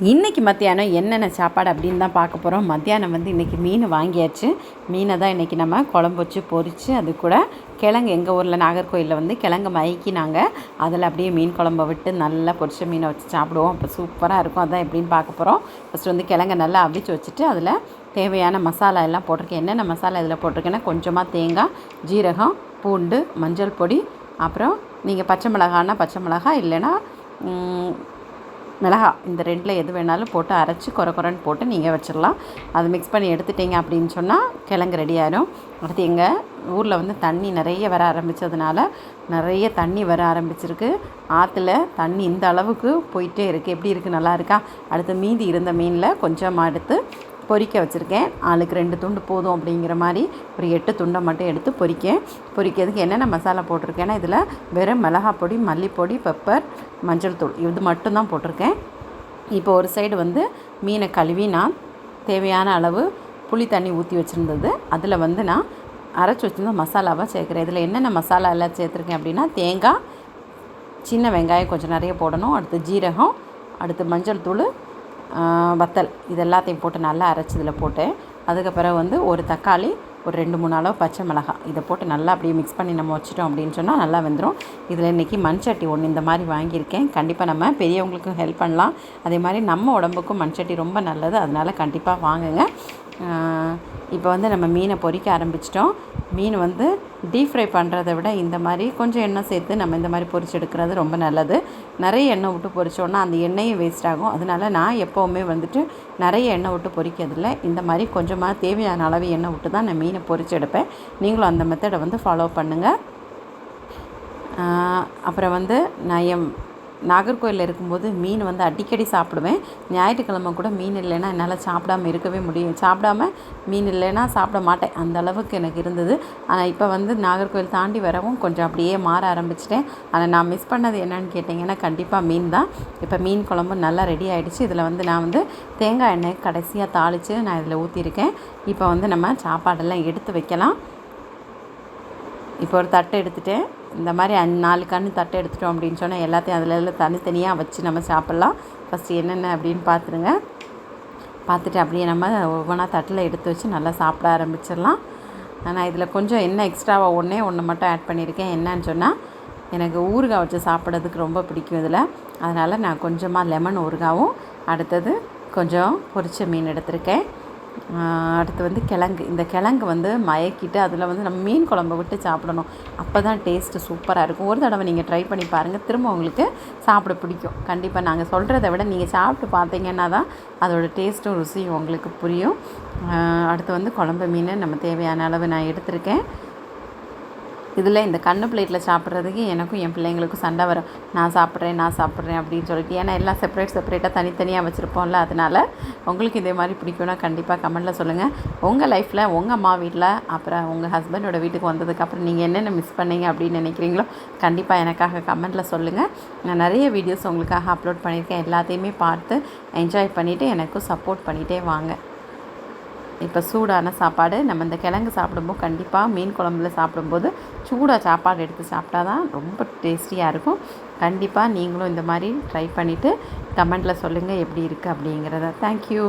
இன்றைக்கி மத்தியானம் என்னென்ன சாப்பாடு அப்படின்னு தான் பார்க்க போகிறோம் மத்தியானம் வந்து இன்றைக்கி மீன் வாங்கியாச்சு. மீனை தான் இன்றைக்கி நம்ம குழம்பு வச்சு பொறித்து அது கூட கிழங்கு. எங்கள் ஊரில் நாகர்கோயிலில் வந்து கிழங்கு மயக்கி நாங்கள் அதில் அப்படியே மீன் குழம்ப விட்டு நல்லா பொரிச்ச மீனை வச்சு சாப்பிடுவோம். அப்போ சூப்பராக இருக்கும். அதான் எப்படின்னு பார்க்க போகிறோம் ஃபஸ்ட்டு வந்து கிழங்கை நல்லா அவிச்சு வச்சுட்டு அதில் தேவையான மசாலா எல்லாம் போட்டிருக்கேன். என்னென்ன மசாலா இதில் போட்டிருக்கேன்னா கொஞ்சமாக தேங்காய் ஜீரகம் பூண்டு மஞ்சள் பொடி அப்புறம் நீங்கள் பச்சை மிளகான்னா பச்சை மிளகா இல்லைன்னா மிளகா இந்த ரெண்டில் எது வேணாலும் போட்டு அரைச்சி குறை குறைன்னு போட்டு நீங்கள் வச்சிடலாம் அது மிக்ஸ் பண்ணி எடுத்துட்டீங்க அப்படின்னு சொன்னால் கிழங்கு ரெடி ஆயிரும். அடுத்து எங்கள் ஊரில் வந்து தண்ணி நிறைய வர ஆரம்பித்ததுனால நிறைய தண்ணி வர ஆரம்பிச்சிருக்கு. ஆற்றுல தண்ணி இந்த அளவுக்கு போயிட்டே இருக்குது எப்படி இருக்குது நல்லா இருக்கா? அடுத்து மீதி இருந்த மீனில் கொஞ்சமாக எடுத்து பொறிக்க வச்சுருக்கேன். ஆளுக்கு ரெண்டு துண்டு போதும் அப்படிங்கிற மாதிரி ஒரு எட்டு துண்டை மட்டும் எடுத்து பொரிக்கேன் பொரிக்கிறதுக்கு என்னென்ன மசாலா போட்டிருக்கேன்னா இதில் வெறும் மிளகாய் பொடி மல்லிப்பொடி பெப்பர் மஞ்சள் தூள் இது மட்டும்தான் போட்டிருக்கேன். இப்போ ஒரு சைடு வந்து மீனை கழுவி நான் தேவையான அளவு புளி தண்ணி ஊற்றி வச்சுருந்தது. அதில் வந்து நான் அரைச்சி வச்சுருந்த மசாலாவாக சேர்க்குறேன். இதில் என்னென்ன மசாலா எல்லாம் சேர்த்துருக்கேன் அப்படின்னா தேங்காய் சின்ன வெங்காயம் கொஞ்சம் நிறைய போடணும். அடுத்து ஜீரகம் அடுத்து மஞ்சள் தூள் வத்தல் இது எல்லாத்தையும் போட்டு நல்லா அரைச்சி இதில் போட்டு அதுக்கப்புறம் வந்து ஒரு தக்காளி ஒரு ரெண்டு மூணு அளவு பச்சை மிளகாய். இதை போட்டு நல்லா அப்படியே மிக்ஸ் பண்ணி நம்ம வச்சிட்டோம் அப்படின்னு சொன்னால் நல்லா வெந்துடும் இதில் இன்றைக்கி மண் சட்டி ஒன்று இந்த மாதிரி வாங்கியிருக்கேன். கண்டிப்பாக நம்ம பெரியவங்களுக்கும் ஹெல்ப் பண்ணலாம். அதே மாதிரி நம்ம உடம்புக்கும் மண் சட்டி ரொம்ப நல்லது. அதனால் கண்டிப்பாக வாங்குங்க. இப்போ வந்து நம்ம மீனை பொறிக்க ஆரம்பிச்சிட்டோம். மீன் வந்து டீப் ஃப்ரை பண்ணுறதை விட இந்த மாதிரி கொஞ்சம் எண்ணெய் சேர்த்து நம்ம இந்த மாதிரி பொரிச்சு எடுக்கிறது ரொம்ப நல்லது. நிறைய எண்ணெய் விட்டு பொரிச்சோன்னா அந்த எண்ணெயும் வேஸ்ட் ஆகும். அதனால நான் எப்போவுமே வந்துட்டு நிறைய எண்ணெய் விட்டு பொறிக்கிறதில்ல. இந்த மாதிரி கொஞ்சமாக தேவையான அளவு எண்ணெய் விட்டு தான் நான் மீனை பொறிச்சு எடுப்பேன். நீங்களும் அந்த மெத்தடை வந்து ஃபாலோ பண்ணுங்கள் அப்புறம் வந்து நான் என் நாகர்கோயிலில் இருக்கும்போது மீன் வந்து அடிக்கடி சாப்பிடுவேன். ஞாயிற்றுக்கிழமை கூட மீன் இல்லைன்னா என்னால் சாப்பிடாம இருக்கவே முடியும் சாப்பிடாம மீன் இல்லைன்னா சாப்பிட மாட்டேன். அந்த அளவுக்கு எனக்கு இருந்தது. ஆனால் இப்போ வந்து நாகர்கோயில் தாண்டி வரவும் கொஞ்சம் அப்படியே மாற ஆரம்பிச்சிட்டேன். ஆனால் நான் மிஸ் பண்ணது என்னன்னு கேட்டிங்கன்னா கண்டிப்பாக மீன் தான். இப்போ மீன் குழம்பு நல்லா ரெடி ஆகிடுச்சு இதில் வந்து நான் வந்து தேங்காய் எண்ணெய் கடைசியாக தாளித்து நான் இதில் ஊற்றிருக்கேன் இப்போ வந்து நம்ம சாப்பாடெல்லாம் எடுத்து வைக்கலாம். இப்போ ஒரு தட்டை எடுத்துகிட்டேன் இந்த மாதிரி அஞ்சு நாலு கன்று தட்டை எடுத்துட்டோம் அப்படின்னு சொன்னால் எல்லாத்தையும் அதில் எல்லாம் தனித்தனியாக வச்சு நம்ம சாப்பிட்லாம். ஃபஸ்ட்டு என்னென்ன அப்படின்னு பார்த்துருங்க. பார்த்துட்டு அப்படியே நம்ம ஒவ்வொன்றா தட்டில் எடுத்து வச்சு நல்லா சாப்பிட ஆரம்பிச்சிடலாம். ஆனால் இதில் கொஞ்சம் என்ன எக்ஸ்ட்ராவாக ஒன்றே ஒன்று மட்டும் ஆட் பண்ணியிருக்கேன். என்னன்னு சொன்னால் எனக்கு ஊறுகாய் வச்சு சாப்பிட்றதுக்கு ரொம்ப பிடிக்கும் இதில். அதனால் நான் கொஞ்சமாக லெமன் ஊறுகாவும் அடுத்தது கொஞ்சம் பொரிச்ச மீன் எடுத்திருக்கேன். அடுத்து வந்து கிழங்கு. இந்த கிழங்கு வந்து மயக்கிட்டு அதில் வந்து நம்ம மீன் குழம்பு விட்டு சாப்பிடணும். அப்போ தான் டேஸ்ட்டு சூப்பராக இருக்கும். ஒரு தடவை நீங்கள் ட்ரை பண்ணி பாருங்கள் திரும்ப உங்களுக்கு சாப்பிட பிடிக்கும். கண்டிப்பாக நாங்கள் சொல்கிறத விட நீங்கள் சாப்பிட்டு பார்த்தீங்கன்னா தான் அதோட டேஸ்ட்டும் ருசியும் உங்களுக்கு புரியும். அடுத்து வந்து குழம்பு மீன் நம்ம தேவையான அளவு நான் எடுத்திருக்கேன். இதில் இந்த கண்ணு பிளேட்டில் சாப்பிட்றதுக்கு எனக்கும் என் பிள்ளைங்களுக்கும் சண்டை வரும். நான் சாப்பிட்றேன் நான் சாப்பிட்றேன் அப்படின்னு சொல்லிட்டு. ஏன்னா எல்லாம் செப்பரேட் செப்பரேட்டாக தனித்தனியாக வச்சுருப்போம்ல அதனால் உங்களுக்கு இதே மாதிரி பிடிக்கும்னா கண்டிப்பாக கமெண்ட்டில் சொல்லுங்கள் உங்கள் லைஃப்பில் உங்கள் அம்மா வீட்டில் அப்புறம் உங்கள் ஹஸ்பண்டோட வீட்டுக்கு வந்ததுக்கப்புறம் நீங்கள் என்னென்ன மிஸ் பண்ணீங்க அப்படின்னு நினைக்கிறீங்களோ கண்டிப்பாக எனக்காக கமெண்ட்டில் சொல்லுங்கள் நான் நிறைய வீடியோஸ் உங்களுக்காக அப்லோட் பண்ணியிருக்கேன். எல்லாத்தையுமே பார்த்து என்ஜாய் பண்ணிவிட்டு எனக்கும் சப்போர்ட் பண்ணிகிட்டே வாங்க. இப்போ சூடான சாப்பாடு. நம்ம இந்த கிழங்கு சாப்பிடும்போது கண்டிப்பாக மீன் குழம்புல சாப்பிடும்போது சூடாக சாப்பாடு எடுத்து சாப்பிட்டா தான் ரொம்ப டேஸ்டியாக இருக்கும். கண்டிப்பாக நீங்களும் இந்த மாதிரி ட்ரை பண்ணிவிட்டு கமெண்ட்டில் சொல்லுங்கள் எப்படி இருக்குது அப்படிங்கிறத. தேங்க்யூ